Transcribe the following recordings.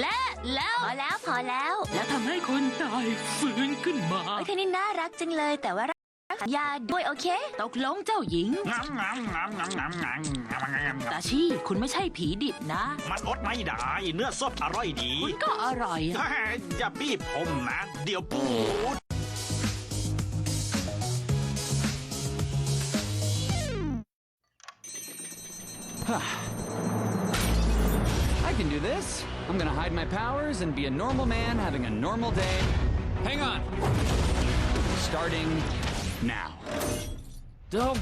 และแล้วพอแล้วพอแล้วแล้วทำให้คนตายฟื้นขึ้นมาเอ้ยเธอนี่น่ารักจังเลย แต่ว่ารักยาด้วยโอเค ตกลงเจ้าหญิง งามงามงามงามงามงามงามงามตาชีคุณไม่ใช่ผีดิบนะ มันอดไม่ได้ เนื้อสดอร่อยดี คุณก็อร่อยอะอย่าบีบผมนะ เดี๋ยวปูด I can do this. I'm gonna hide my powers and be a normal man having a normal day. Hang on. Starting now. Don't.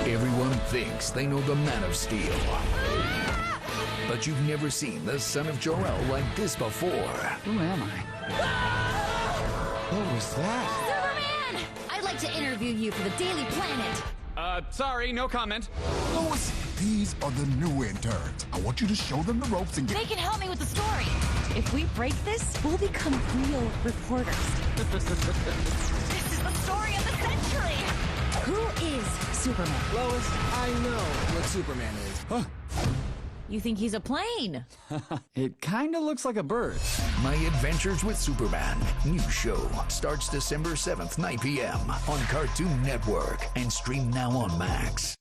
Everyone thinks they know the Man of Steel. But you've never seen the son of Jor-El like this before. Who am I? What was that? Superman! I'd like to interview you for the Daily Planet. Uh, sorry, no comment. Lois, these are the new interns. I want you to show them the ropes and get. They can help me with the story. If we break this, we'll become real reporters. this is the story of the century. Who is Superman? Lois, I know what Superman is. Huh? You think he's a plane? It kinda looks like a bird. My Adventures with Superman. New show starts December 7th, 9 p.m. on Cartoon Network and stream now on Max.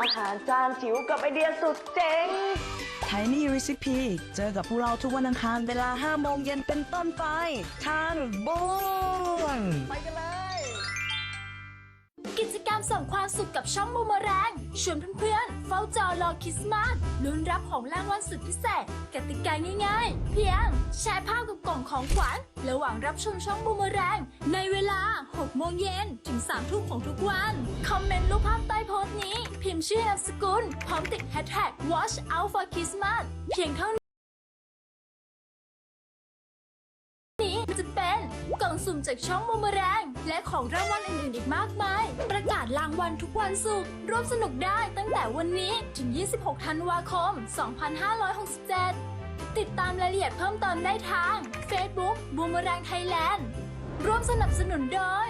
อาหารจานจิ๋วกับไอเดียสุดเจ๋ง ไทนี่รีซิพีเจอกับพวกเราทุกวันอังคารเวลา 5 โมงเย็นเป็นต้นไป ทางบ้วนกิจกรรมส่งความสุขกับช่องบูมแรงชวนเพื่อนๆ เฝ้าจอรอคริสต์มาสลุ้นรับของรางวัลสุดพิเศษกติกาง่ายๆ เพียงแชร์ภาพกับกล่อง ของขวัญระหว่างรับชมช่องบูมแรง ในเวลา 6 โมงเย็นถึง 3 ทุ่มของทุกวัน คอมเมนต์รูปภาพใต้โพสต์นี้ พิมพ์ชื่อนามสกุล พร้อมติดแฮชแท็ก watch out for Christmas เพียงเท่านี้นี้จะเป็นกล่องสุ่มจากช่องมูมแรง และของรางวัลอื่นๆอีกมากมาย ประกาศรางวัลทุกวันศุกร์ร่วมสนุกได้ตั้งแต่วันนี้ถึง 26 ธันวาคม 2567 ติดตามรายละเอียดเพิ่มเติมได้ทาง Facebook บูมแรงไทยแลนด์ร่วมสนับสนุนโดย